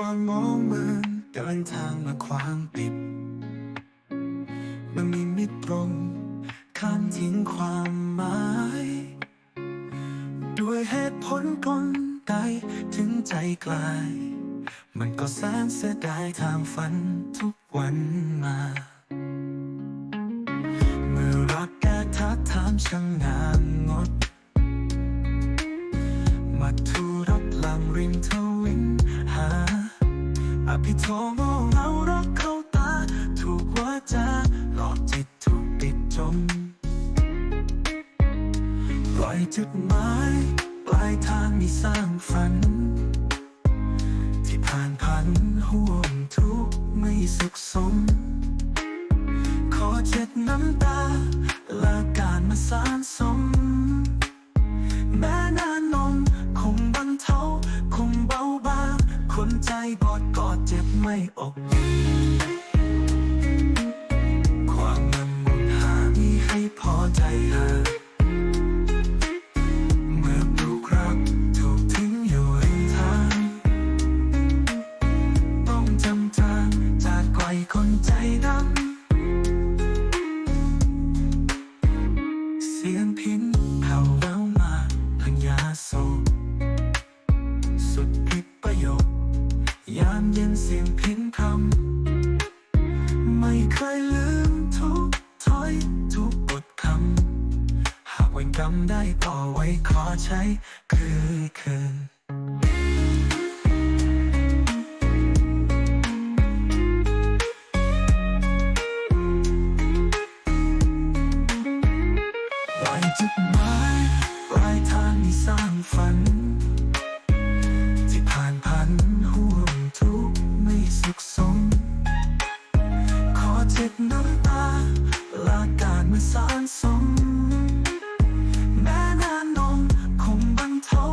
ความมองเมือเดินทางมาขวางปิด มันมีมิตรตรงข้ามทิ้งความหมาย ด้วยเหตุผลกลใดถึงใจกลาย มันก็แสนเสียดายทางฝันทุกวันมา เมื่อรักแกทักถามช่างงามงดมาทูรับลำริมทวินหา อภิโทโง่เงารักเข้าตา ถูกว่าจาหลอกจิตถูกติดจมปล่อยจุดหมายปลายทางมีสร้างฝัน ที่ผ่านพันห่วงทุกไม่สุขสม ขอเจ็ดน้ำตาและการมาสานสม แม้นานนมคงบรรเทาคงเบาบางคนใจบอด ไม่อกความงามบุญหามีให้พอใจหา เย็นเสียงพินคำไม่เคยลืมทุกถ้อยทุกบทคำหากเวรกรรมได้ต่อไว้ขอใช้คือคืนจุดหมายปลายทางที่สร้างฝัน น้ำตาลาการมาสานสม แม้นานนมคงบรรเทา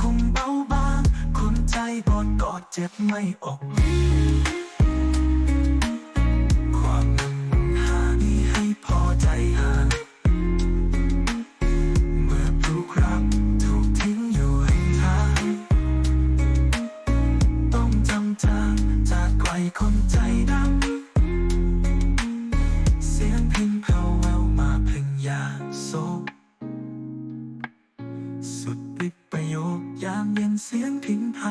คงเบาบางคนใจบอดกอดเจ็บไม่อกความงามมุงานี้ให้พอใจหาเมื่อปลูกรักถูกทิ้งอยู่ริมทางต้องจำจาจากไกลคนใจดำ สุดปิดประโยคยามเย็นเสียงพิมพำ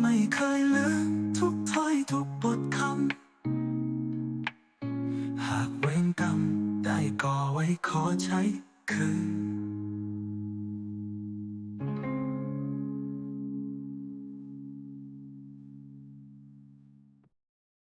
ไม่เคยลืมทุกถ้อยทุกบทคำ หากเวรกรรมได้ก่อไว้ขอใช้คืน